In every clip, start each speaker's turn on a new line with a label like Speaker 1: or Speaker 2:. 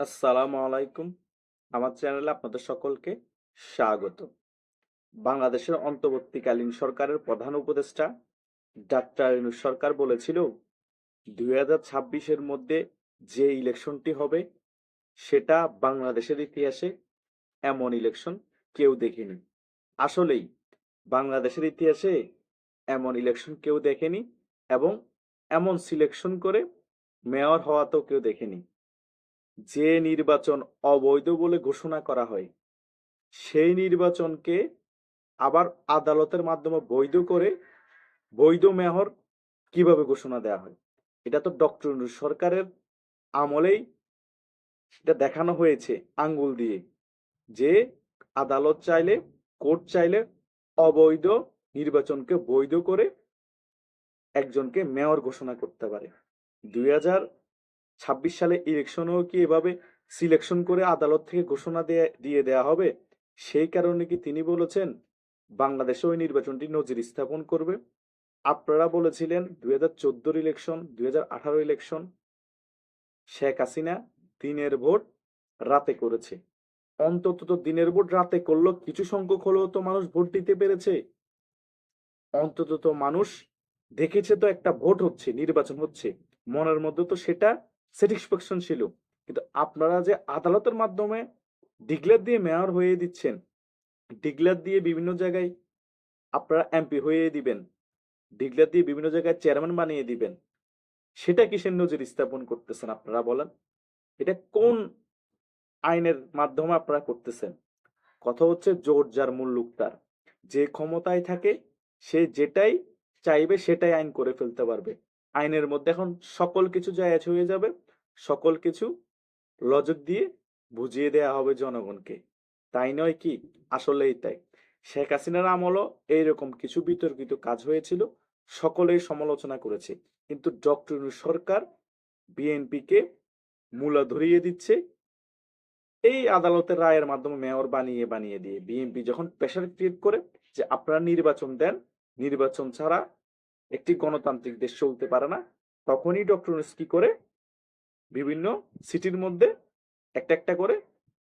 Speaker 1: আসসালামু আলাইকুম। আমার চ্যানেলে আপনাদের সকলকে স্বাগত। বাংলাদেশের অন্তর্বর্তীকালীন সরকারের প্রধান উপদেষ্টা ডাক্তার সরকার বলেছিল, দুই হাজার ছাব্বিশের মধ্যে যে ইলেকশনটি হবে, সেটা বাংলাদেশের ইতিহাসে এমন ইলেকশন কেউ দেখেনি। আসলেই বাংলাদেশের ইতিহাসে এমন ইলেকশন কেউ দেখেনি এবং এমন সিলেকশন করে মেয়র হওয়া তো কেউ দেখেনি। যে নির্বাচন অবৈধ বলে ঘোষণা করা হয়, সেই নির্বাচনকে আবার আদালতের মাধ্যমে বৈধ করে, বৈধ মেয়র কীভাবে ঘোষণা দেওয়া হয়? এটা তো ডক্টর সরকারের আমলেই এটা দেখানো হয়েছে আঙ্গুল দিয়ে যে আদালত চাইলে, কোর্ট চাইলে অবৈধ নির্বাচনকে বৈধ করে একজনকে মেয়র ঘোষণা করতে পারে। দুই হাজার ছাব্বিশ সালে ইলেকশনেও কি এভাবে সিলেকশন করে আদালত থেকে ঘোষণা দিয়ে দিয়ে হবে? সেই কারণে কি তিনি বলেছেন, বাংলাদেশে ওই নির্বাচনটি নজির স্থাপন করবে? আপনারা বলেছিলেন দুই হাজার চোদ্দোর ইলেকশন দুই হাজার আঠারো ইলেকশন শেখ হাসিনা দিনের ভোট রাতে করেছে। অন্তত তো দিনের ভোট রাতে করল, কিছু সংখ্যক হলেও তো মানুষ ভোট দিতে পেরেছে। অন্তত তো মানুষ দেখেছে তো একটা ভোট হচ্ছে, নির্বাচন হচ্ছে। মনের মধ্যে তো সেটা স্যাটিসফ্যাকশন ছিল। কিন্তু আপনারা যে আদালতের মাধ্যমে ডিক্লেয়ার দিয়ে মেয়র হয়ে দিচ্ছেন ডিক্লেয়ার দিয়ে বিভিন্ন জায়গায় আপনারা এমপি হয়ে দিবেন ডিক্লেয়ার দিয়ে বিভিন্ন জায়গায় চেয়ারম্যান বানিয়ে দিবেন, সেটা কিসের নজির স্থাপন করতেছেন আপনারা বলেন? এটা কোন আইনের মাধ্যমে আপনারা করতেছেন? কথা হচ্ছে জোর যার মুল্লুক তার যে ক্ষমতায় থাকে, সে যেটাই চাইবে সেটাই আইন করে ফেলতে পারবে। আইনের মধ্যে। এখন সকল কিছু জায়গা হয়ে যাবে, সকল কিছু লজিক দিয়ে বুঝিয়ে দেয়া হবে জনগণকে। তাই নয় কি? আসলেই তাই। শেখ হাসিনার আমলও এইরকম কিছু বিতর্কিত কাজ হয়েছিল, সকলেই সমালোচনা করেছে। কিন্তু ডক্টর সরকার বিএনপিকে মূলা ধরিয়ে দিচ্ছে, এই আদালতের রায়ের মাধ্যমে মেয়র বানিয়ে বানিয়ে দিয়ে। বিএনপি যখন প্রেশার ক্রিয়েট করে যে আপনারা নির্বাচন দেন, নির্বাচন ছাড়া একটি গণতান্ত্রিক দেশ চলতে পারে না, তখনই ডক্টর কি করে? বিভিন্ন সিটির মধ্যে একটা একটা করে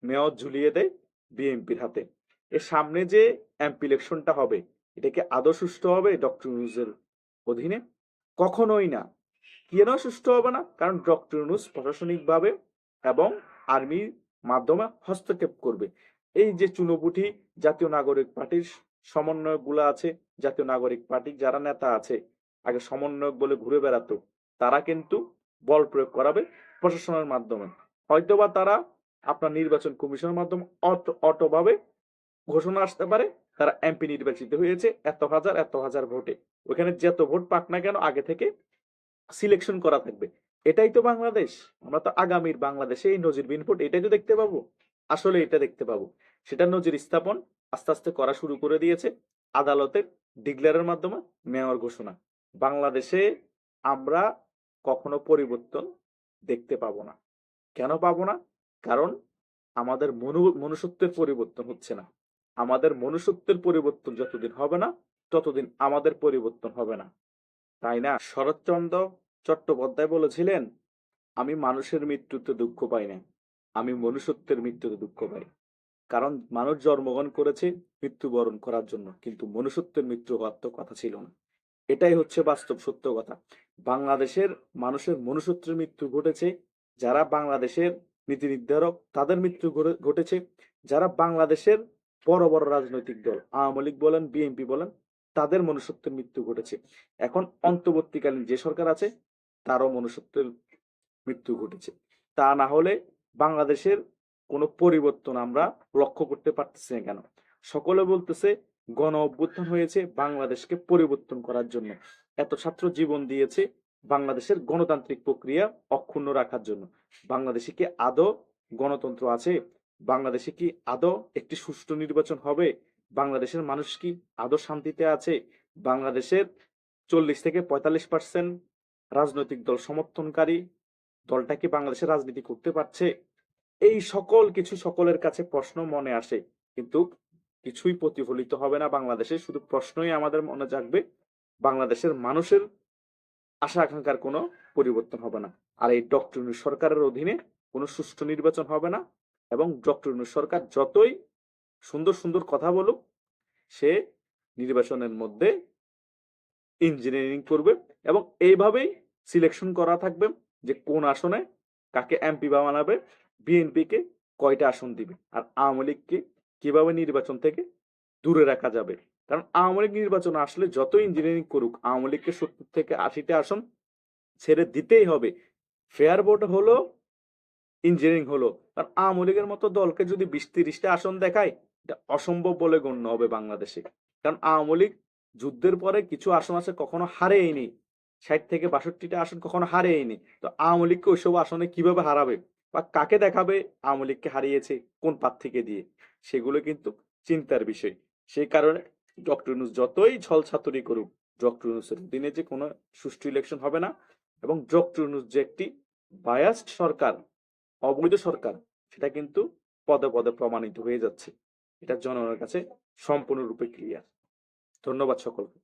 Speaker 1: মেয়র ঝুলিয়ে দেয় বিএনপির হাতে। এর সামনে যে এমপি ইলেকশনটা হবে, এটা কি আদৌ হবে ডক্টর ইউনুসের অধীনে? কখনোই না। কেন সুষ্ঠু হবে না? কারণ ডক্টর ইউনুস প্রশাসনিকভাবে এবং আর্মির মাধ্যমে হস্তক্ষেপ করবে। এই যে চুনোপুটি জাতীয় নাগরিক পার্টির সমন্বয়গুলো আছে, জাতীয় নাগরিক পার্টির যারা নেতা আছে আগে সমন্বয়ক বলে ঘুরে বেড়াতো, তারা কিন্তু বল প্রয়োগ করাবে প্রশাসনের মাধ্যমে। হয়তোবা তারা আপনার নির্বাচন কমিশনের মাধ্যমে অটো অটোভাবে ঘোষণা আসতে পারে, তারা এমপি নির্বাচিত হয়েছে, এত হাজার এত হাজার ভোটে। ওখানে যত ভোট পাক না কেন, আগে থেকে সিলেকশন করা থাকবে। এটাই তো বাংলাদেশ। আমরা তো আগামীর বাংলাদেশে এই নজিরবিহীন ভোট, এটাই তো দেখতে পাবো। আসলে এটা দেখতে পাবো। সেটা নজির স্থাপন আস্তে আস্তে করা শুরু করে দিয়েছে আদালতের ডিক্লেয়ারের মাধ্যমে, মেয়র ঘোষণা। বাংলাদেশে আমরা কখনো পরিবর্তন দেখতে পাবো না। কেন পাবো না? কারণ আমাদের মনু, মনুষ্যত্বের পরিবর্তন হচ্ছে না। আমাদের মনুষ্যত্বের পরিবর্তন যতদিন হবে না, ততদিন আমাদের পরিবর্তন হবে না। তাই না? শরৎচন্দ্র চট্টোপাধ্যায় বলেছিলেন, আমি মানুষের মৃত্যুতে দুঃখ পাই না, আমি মনুষ্যত্বের মৃত্যুতে দুঃখ পাই। কারণ মানুষ জন্মগ্রহণ করেছে মৃত্যুবরণ করার জন্য, কিন্তু মনুষ্যত্বের মৃত্যু হওয়ার তো কথা ছিল না। এটাই হচ্ছে বাস্তব সত্য কথা। বাংলাদেশের মানুষের মনুষ্যত্বের মৃত্যু ঘটেছে, যারা বাংলাদেশের নীতি নির্ধারক তাদের মৃত্যু ঘটে- ঘটেছে, যারা বাংলাদেশের বড় বড় রাজনৈতিক দল, আওয়ামী লীগ বলেন, বিএনপি বলেন, তাদের মনুষ্যত্বের মৃত্যু ঘটেছে। এখন অন্তর্বর্তীকালীন যে সরকার আছে, তারও মনুষ্যত্বের মৃত্যু ঘটেছে। তা না হলে বাংলাদেশের কোনো পরিবর্তন আমরা লক্ষ্য করতে পারতেছি না কেন? সকলে বলতেছে গণ অভ্যুত্থান হয়েছে বাংলাদেশকে পরিবর্তন করার জন্য। এত ছাত্র জীবন দিয়েছে বাংলাদেশের গণতান্ত্রিক প্রক্রিয়া অক্ষুণ্ণ রাখার জন্য। বাংলাদেশে কি আদৌ গণতন্ত্র আছে? বাংলাদেশে কি আদৌ একটি সুষ্ঠু নির্বাচন হবে? বাংলাদেশের মানুষ কি আদৌ শান্তিতে আছে? বাংলাদেশের চল্লিশ থেকে পঁয়তাল্লিশ পার্সেন্ট রাজনৈতিক দল সমর্থনকারী দলটা কি বাংলাদেশের রাজনীতি করতে পারছে? এই সকল কিছু সকলের কাছে প্রশ্ন মনে আসে। কিন্তু কিছুই প্রতিফলিত হবে না বাংলাদেশে। শুধু প্রশ্নই আমাদের মনে জাগবে, বাংলাদেশের মানুষের আশা আকাঙ্ক্ষার কোনো পরিবর্তন হবে না। আর এই ডক্টর সরকারের অধীনে কোনো সুষ্ঠু নির্বাচন হবে না এবং ডক্টর সরকার যতই সুন্দর সুন্দর কথা বলুক, সে নির্বাচনের মধ্যে ইঞ্জিনিয়ারিং করবে এবং এইভাবেই সিলেকশন করা থাকবে যে কোন আসনে কাকে এমপি বা বানাবে বিএনপিকে কয়টা আসন দিবে। আর আওয়ামী লীগকে কীভাবে নির্বাচন থেকে দূরে রাখা যাবে? কারণ আওয়ামী লীগ নির্বাচন আসলে যত ইঞ্জিনিয়ারিং করুক, আওয়ামী লীগকে সত্তর থেকে আশিটা আসন ছেড়ে দিতেই হবে। ফেয়ার ভোট হলো ইঞ্জিনিয়ারিং হলো। কারণ আওয়ামী লীগের মতো দলকে যদি বিশ তিরিশটা আসন দেখায়, এটা অসম্ভব বলে গণ্য হবে বাংলাদেশে। কারণ আওয়ামী লীগ যুদ্ধের পরে কিছু আসন আছে কখনো হারেইনি। ষাট থেকে বাষট্টিটা আসন কখনো হারেইনি। তো আওয়ামী লীগকে ওইসব আসনে কীভাবে হারাবে? বা কাকে দেখাবে? আওয়ামী লীগকে হারিয়েছে কোন প্রার্থীকে দিয়ে? সেগুলো কিন্তু চিন্তার বিষয়। সেই কারণে ডক্টর ইউনুস যতই ছল ছাতুরি করুক, ডক্টর ইউনুসের দিনে যে কোনো সুষ্ঠু ইলেকশন হবে না এবং ডক্টর ইউনুস যে একটি বায়াস্ট সরকার, অবৈধ সরকার, সেটা কিন্তু পদে পদে প্রমাণিত হয়ে যাচ্ছে। এটা জনগণের কাছে সম্পূর্ণরূপে ক্লিয়ার ধন্যবাদ সকলকে।